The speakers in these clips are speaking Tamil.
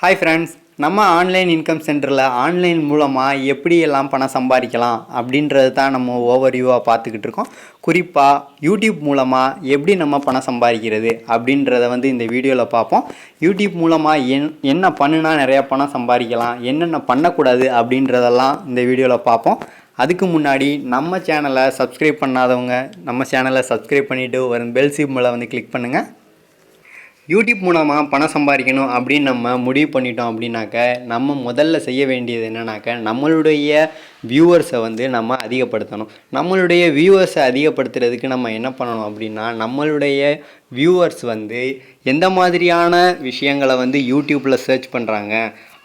ஹாய் ஃப்ரெண்ட்ஸ் நம்ம ஆன்லைன் இன்கம் சென்டரில் ஆன்லைன் மூலமாக எப்படியெல்லாம் பணம் சம்பாதிக்கலாம் அப்படின்றது தான் நம்ம ஓவர்வியூவாக பார்த்துக்கிட்டு இருக்கோம். குறிப்பாக யூடியூப் மூலமாக எப்படி நம்ம பணம் சம்பாதிக்கிறது அப்படின்றத வந்து இந்த வீடியோவில் பார்ப்போம். யூடியூப் மூலமாக என் என்ன பண்ணுனா நிறையா பணம் சம்பாதிக்கலாம் என்னென்ன பண்ணக்கூடாது அப்படின்றதெல்லாம் இந்த வீடியோவில் பார்ப்போம். அதுக்கு முன்னாடி நம்ம சேனலை சப்ஸ்கிரைப் பண்ணாதவங்க நம்ம சேனலை சப்ஸ்கிரைப் பண்ணிவிட்டு வரும் பெல் சிம்பிளை வந்து கிளிக் பண்ணுங்கள் யூடியூப் மூலமாக பணம் சம்பாதிக்கணும் அப்படின்னு நம்ம முடிவு பண்ணிட்டோம் அப்படின்னாக்க நம்ம முதல்ல செய்ய வேண்டியது என்னன்னாக்க நம்மளுடைய வியூவர்ஸை வந்து நம்ம அதிகப்படுத்தணும். நம்மளுடைய வியூவர்ஸை அதிகப்படுத்துறதுக்கு நம்ம என்ன பண்ணணும் அப்படின்னா நம்மளுடைய வியூவர்ஸ் வந்து எந்த மாதிரியான விஷயங்களை வந்து யூடியூப்பில் சர்ச் பண்ணுறாங்க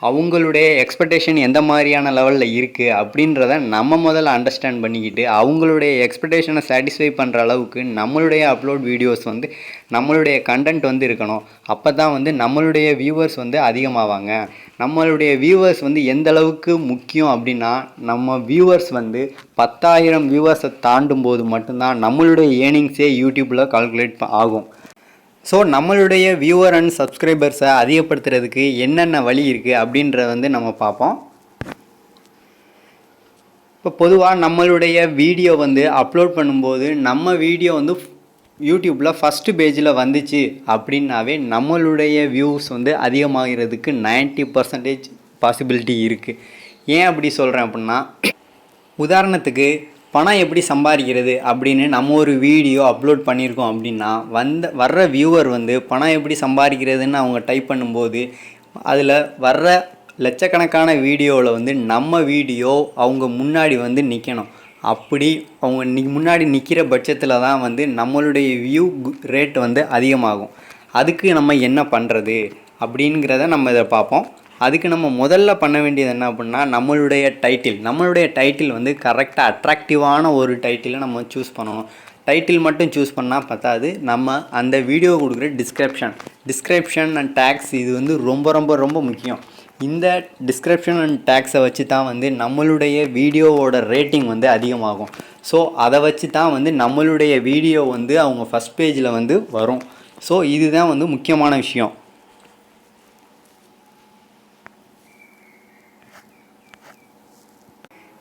அவங்களுடைய எக்ஸ்பெக்டேஷன் எந்த மாதிரியான லெவலில் இருக்குது அப்படின்றத நம்ம முதல்ல அண்டர்ஸ்டாண்ட் பண்ணிக்கிட்டு அவங்களுடைய எக்ஸ்பெக்டேஷனை சாட்டிஸ்ஃபை பண்ணுற அளவுக்கு நம்மளுடைய அப்லோட் வீடியோஸ் வந்து நம்மளுடைய கண்டென்ட் வந்து இருக்கணும். அப்போ தான் வந்து நம்மளுடைய வியூவர்ஸ் வந்து அதிகமாவாங்க. நம்மளுடைய வியூவர்ஸ் வந்து எந்த அளவுக்கு முக்கியம் அப்படின்னா நம்ம வியூவர்ஸ் வந்து பத்தாயிரம் வியூவர்ஸை தாண்டும் போது மட்டும்தான் நம்மளுடைய ஏர்னிங்ஸே யூடியூப்பில் கால்குலேட் ஆகும். ஸோ நம்மளுடைய வியூவர் அண்ட் சப்ஸ்கிரைபர்ஸை அதிகப்படுத்துறதுக்கு என்னென்ன வழி இருக்குது அப்படின்றத வந்து நம்ம பார்ப்போம். இப்போ பொதுவாக நம்மளுடைய வீடியோ வந்து அப்லோட் பண்ணும்போது நம்ம வீடியோ வந்து யூடியூப்பில் ஃபஸ்ட்டு பேஜில் வந்துச்சு அப்படின்னாவே நம்மளுடைய வியூஸ் வந்து அதிகமாகிறதுக்கு 90% பர்சன்டேஜ் பாசிபிலிட்டி இருக்குது ஏன் அப்படி சொல்கிறேன் அப்படின்னா உதாரணத்துக்கு பணம் எப்படி சம்பாதிக்கிறது அப்படின்னு நம்ம ஒரு வீடியோ அப்லோட் பண்ணியிருக்கோம் அப்படின்னா வந்த வர்ற வியூவர் வந்து பணம் எப்படி சம்பாதிக்கிறதுன்னு அவங்க டைப் பண்ணும்போது அதில் வர்ற லட்சக்கணக்கான வீடியோவில் வந்து நம்ம வீடியோ அவங்க முன்னாடி வந்து நிற்கணும் அப்படி அவங்க நி முன்னாடி நிற்கிற பட்சத்தில் தான் வந்து நம்மளுடைய வியூ ரேட் வந்து அதிகமாகும். அதுக்கு நம்ம என்ன பண்ணுறது அப்படிங்கிறத நம்ம இதை பார்ப்போம். அதுக்கு நம்ம முதல்ல பண்ண வேண்டியது என்ன அப்படின்னா நம்மளுடைய டைட்டில் நம்மளுடைய டைட்டில் வந்து கரெக்டாக அட்ராக்டிவான ஒரு டைட்டிலை நம்ம சூஸ் பண்ணணும். டைட்டில் மட்டும் சூஸ் பண்ணால் பத்தாது. நம்ம அந்த வீடியோ கொடுக்குற டிஸ்கிரிப்ஷன் டிஸ்கிரிப்ஷன் அண்ட் டேக்ஸ் இது வந்து ரொம்ப ரொம்ப ரொம்ப முக்கியம். இந்த டிஸ்கிரிப்ஷன் அண்ட் டேக்ஸை வச்சு தான் வந்து நம்மளுடைய வீடியோவோட ரேட்டிங் வந்து அதிகமாகும். ஸோ அதை வச்சு தான் வந்து நம்மளுடைய வீடியோ வந்து அவங்க ஃபஸ்ட் பேஜில் வந்து வரும். ஸோ இதுதான் வந்து முக்கியமான விஷயம்.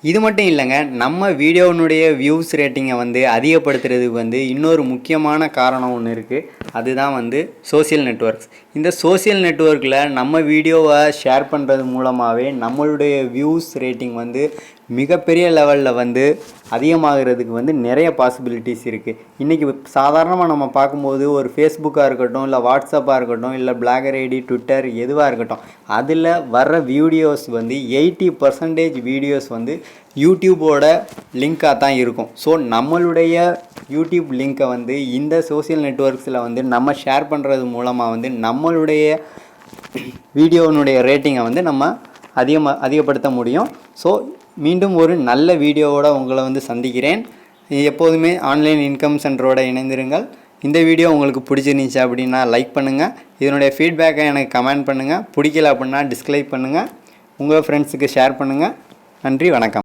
இது மட்டும் இல்லைங்க நம்ம வீடியோனுடைய வியூஸ் ரேட்டிங்கை வந்து அதிகப்படுத்துறதுக்கு வந்து இன்னொரு முக்கியமான காரணம் ஒன்று இருக்குது அதுதான் வந்து சோஷியல் நெட்ஒர்க்ஸ் இந்த சோஷியல் நெட்ஒர்க்கில் நம்ம வீடியோவை ஷேர் பண்ணுறது மூலமாகவே நம்மளுடைய வியூஸ் ரேட்டிங் வந்து மிகப்பெரிய லெவலில் வந்து அதிகமாகிறதுக்கு வந்து நிறைய பாசிபிலிட்டிஸ் இருக்குது இன்றைக்கி சாதாரணமாக நம்ம பார்க்கும்போது ஒரு ஃபேஸ்புக்காக இருக்கட்டும் இல்லை வாட்ஸ்அப்பாக இருக்கட்டும் இல்லை பிளாகர் ஐடி ட்விட்டர் எதுவாக இருக்கட்டும் அதில் வர்ற வீடியோஸ் வந்து எயிட்டி பர்சன்டேஜ் வீடியோஸ் வந்து யூடியூபோட லிங்காக தான் இருக்கும். ஸோ நம்மளுடைய யூடியூப் லிங்க்கை வந்து இந்த சோஷியல் நெட்ஒர்க்ஸில் வந்து நம்ம ஷேர் பண்ணுறது மூலமாக வந்து நம்மளுடைய வீடியோனுடைய ரேட்டிங்கை வந்து நம்ம அதிகமாக அதிகப்படுத்த முடியும். ஸோ மீண்டும் ஒரு நல்ல வீடியோவோடு உங்களை வந்து சந்திக்கிறேன். எப்போதுமே ஆன்லைன் இன்கம் சென்டரோடு இணைந்திருங்கள். இந்த வீடியோ உங்களுக்கு பிடிச்சிருந்துச்சு அப்படின்னா லைக் பண்ணுங்கள் இதனுடைய ஃபீட்பேக்கை எனக்கு கமெண்ட் பண்ணுங்கள் பிடிக்கல அப்படின்னா டிஸ்கிளைப் பண்ணுங்கள் உங்கள் ஃப்ரெண்ட்ஸுக்கு ஷேர் பண்ணுங்கள் நன்றி வணக்கம்.